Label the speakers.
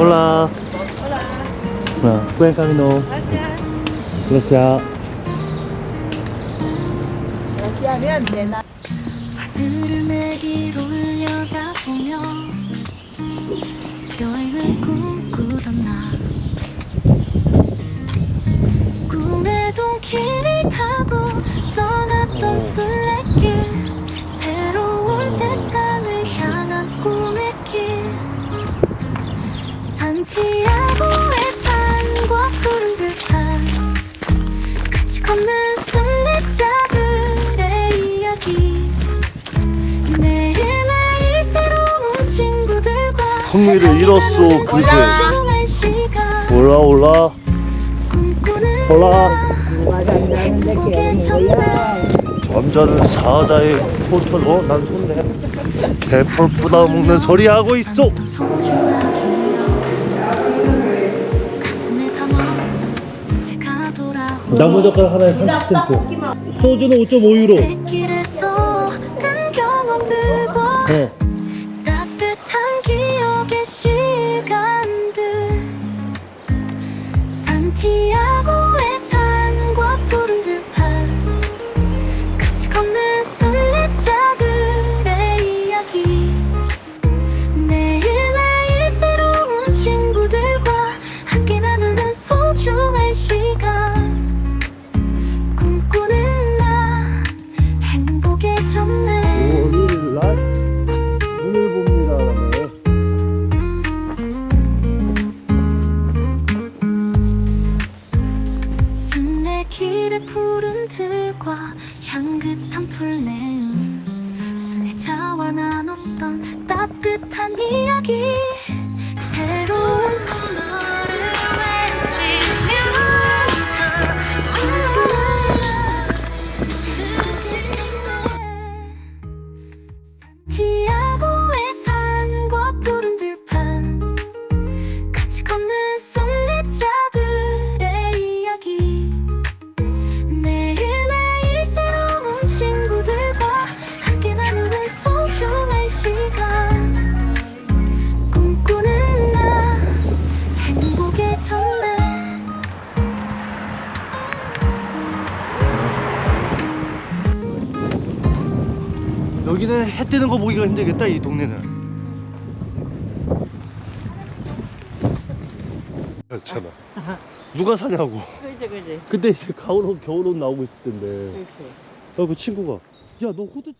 Speaker 1: Hola. Hola. Buen camino. Gracias.
Speaker 2: 하늘을 내길 올려다 보며 여행을 꿈꾸던 나 꿈의 산티아고의 산과 푸른 들판 같이 걷는 순례자들의 이야기 매일매일 새로운 친구들과
Speaker 1: 흥미를 잃었어, 그새.
Speaker 2: 소중한 시간
Speaker 1: 올라 올라.
Speaker 2: 꿈꾸는
Speaker 1: 올라.
Speaker 2: 행복의 첫날
Speaker 1: 남자는 사자의 포털. 어? 난 손네. 배풀 부다 먹는 소리 하고 있어.
Speaker 2: 소중한
Speaker 1: 나무젓가락 하나에 30센트. 소주는 5.5유로.
Speaker 2: 뱃길에서 든 경험들과
Speaker 1: 어.
Speaker 2: 따뜻한 기억의 시간들 산티 푸른 들과 향긋한 풀네음 순례자와 나눴던 따뜻한 이야기
Speaker 1: 여기는 해 뜨는 거 보기가 힘들겠다 이 동네는. 괜찮아. 누가 사냐고.
Speaker 3: 그지 그지
Speaker 1: 근데 이제 가을 옷 겨울 옷 나오고 있을 텐데.
Speaker 3: 그렇지
Speaker 1: 야, 그 친구가 야 너 후드